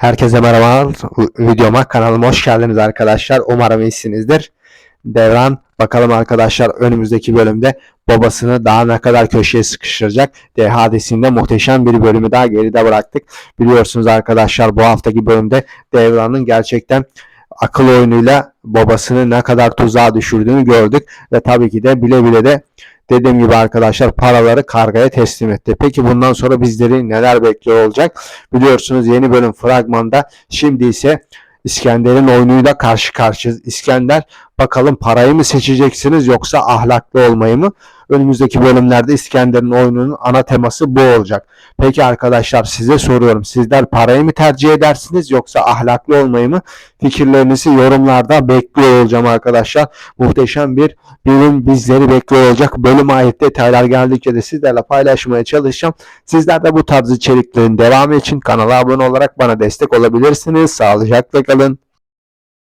Herkese merhaba. Videoma kanalıma hoş geldiniz arkadaşlar. Umarım iyisinizdir. Devran bakalım arkadaşlar önümüzdeki bölümde babasını daha ne kadar köşeye sıkıştıracak. D hadisinde muhteşem bir bölümü daha geride bıraktık. Biliyorsunuz arkadaşlar bu haftaki bölümde Devran'ın gerçekten akıl oyunuyla babasını ne kadar tuzağa düşürdüğünü gördük. Ve tabii ki de bile bile de dediğim gibi arkadaşlar paraları kargaya teslim etti. Peki bundan sonra bizleri neler bekliyor olacak? Biliyorsunuz yeni bölüm fragmanda şimdi ise İskender'in oyunuyla karşı karşıyayız. İskender bakalım parayı mı seçeceksiniz yoksa ahlaklı olmayı mı? Önümüzdeki bölümlerde İskender'in oyununun ana teması bu olacak. Peki arkadaşlar size soruyorum. Sizler parayı mı tercih edersiniz yoksa ahlaklı olmayı mı? Fikirlerinizi yorumlarda bekliyor olacağım arkadaşlar. Muhteşem bir bölüm bizleri bekliyor olacak. Bölüm ait detaylar geldikçe de sizlerle paylaşmaya çalışacağım. Sizler de bu tarz içeriklerin devamı için kanala abone olarak bana destek olabilirsiniz. Sağlıcakla kalın.